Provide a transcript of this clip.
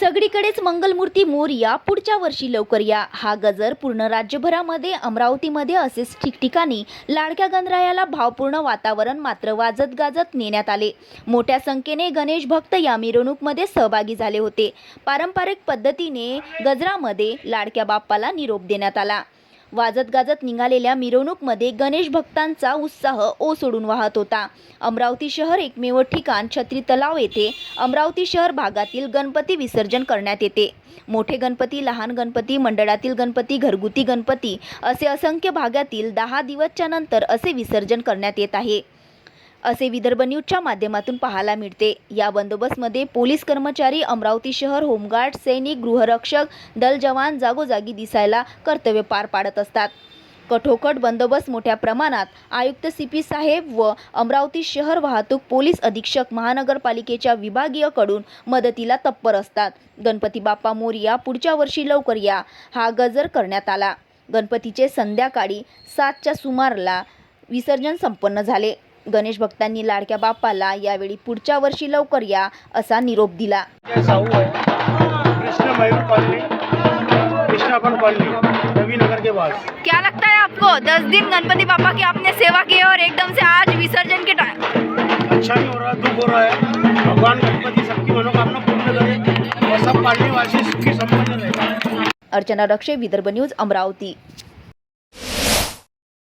सगळीकडेच मंगलमूर्ती मोरया पुढच्या वर्षी लवकर या. हा गजर पूर्ण राज्यभरामध्ये अमरावतीमध्ये असेच ठिकठिकाणी लाडक्या गणरायाला भावपूर्ण वातावरण मात्र वाजत गाजत नेण्यात आले. मोठ्या संख्येने गणेश भक्त या मिरवणूकमध्ये सहभागी झाले होते. पारंपरिक पद्धतीने गजरामध्ये लाडक्या बाप्पाला निरोप देण्यात आला. वाजत गाजत निघालेल्या मिरवणूकमध्ये गणेश भक्तांचा उत्साह ओसोडून वाहत होता. अमरावती शहर एकमेव ठिकाण छत्री तलाव येथे अमरावती शहर भागातील गणपती विसर्जन करण्यात येते. मोठे गणपती लहान गणपती मंडळातील गणपती घरगुती गणपती असे असंख्य भागातील दहा दिवसच्या नंतर असे विसर्जन करण्यात येत आहे. असे विदर्भ न्यूजच्या माध्यमातून पाहायला मिळते. या बंदोबस्तमध्ये पोलीस कर्मचारी अमरावती शहर होमगार्ड सैनिक गृहरक्षक दल जवान जागोजागी दिसायला कर्तव्य पार पाडत असतात. कठोकट बंदोबस्त मोठ्या प्रमाणात आयुक्त सी पी साहेब व अमरावती शहर वाहतूक पोलीस अधीक्षक महानगरपालिकेच्या विभागीयकडून मदतीला तत्पर असतात. गणपती बाप्पा मोरया पुढच्या वर्षी लवकर या. हा गजर करण्यात आला. गणपतीचे संध्याकाळी सातच्या सुमारला विसर्जन संपन्न झाले. गणेश भक्तांनी लाडक्या बाप्पाला यावेळी पुढच्या वर्षी लवकर या असा निरोप दिला. जय साहू है कृष्ण मयूर कॉलोनी कृष्णापन कॉलोनी रवि नगर के पास क्या लगता है आपको? दस दिन गणपति बापा की आपने सेवा की और एकदम से आज विसर्जन के टाइम अच्छा नहीं हो रहा दुख हो रहा है। भगवान गणपति सबकी मनोकामना पूर्ण करे और सब पालने वासी सुखी संपन्न रहे। अर्चना रक्षे विदर्भ न्यूज अमरावती.